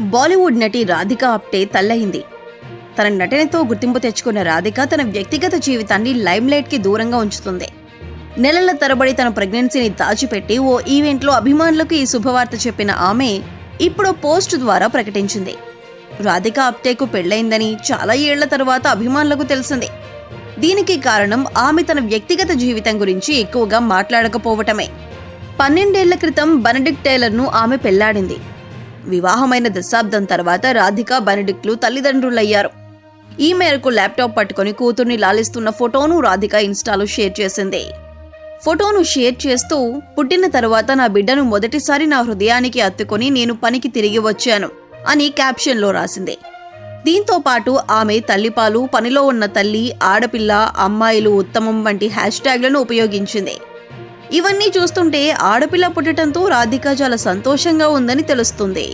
బాలీవుడ్ నటి రాధిక ఆప్టే తల్లయింది. తన నటనతో గుర్తింపు తెచ్చుకున్న రాధిక తన వ్యక్తిగత జీవితాన్ని లైమ్లైట్కి దూరంగా ఉంచుతుంది. నెలల తరబడి తన ప్రెగ్నెన్సీని దాచిపెట్టి ఓ ఈవెంట్లో అభిమానులకు ఈ శుభవార్త చెప్పిన ఆమె ఇప్పుడు పోస్ట్ ద్వారా ప్రకటించింది. రాధిక ఆప్టేకు పెళ్ళైందని చాలా ఏళ్ళ తరువాత అభిమానులకు తెలిసింది. దీనికి కారణం ఆమె తన వ్యక్తిగత జీవితం గురించి ఎక్కువగా మాట్లాడకపోవటమే. పన్నెండేళ్ళ క్రితం బెనడిక్ట్ టైలర్ను ఆమె పెళ్ళాడింది. వివాహమైన దశాబ్దం తర్వాత రాధిక బెనడిక్ట్లు తల్లిదండ్రులయ్యారు. ఈ మేరకు ల్యాప్టాప్ పట్టుకొని కూతుర్ని లాలిస్తున్న ఫోటోను రాధిక ఇన్స్టాలో షేర్ చేసింది. ఫోటోను షేర్ చేస్తూ పుట్టిన తర్వాత నా బిడ్డను మొదటిసారి నా హృదయానికి అత్తుకొని నేను పనికి తిరిగి వచ్చాను అని క్యాప్షన్లో రాసింది. దీంతో పాటు ఆమె తల్లిపాలు పనిలో ఉన్న తల్లి ఆడపిల్ల అమ్మాయిలు ఉత్తమం వంటి హ్యాష్ ట్యాగ్లను ఉపయోగించింది. ఇవన్నీ చూస్తుంటే ఆడపిల్ల పుట్టడంతో రాధిక చాలా సంతోషంగా ఉందని తెలుస్తుంది.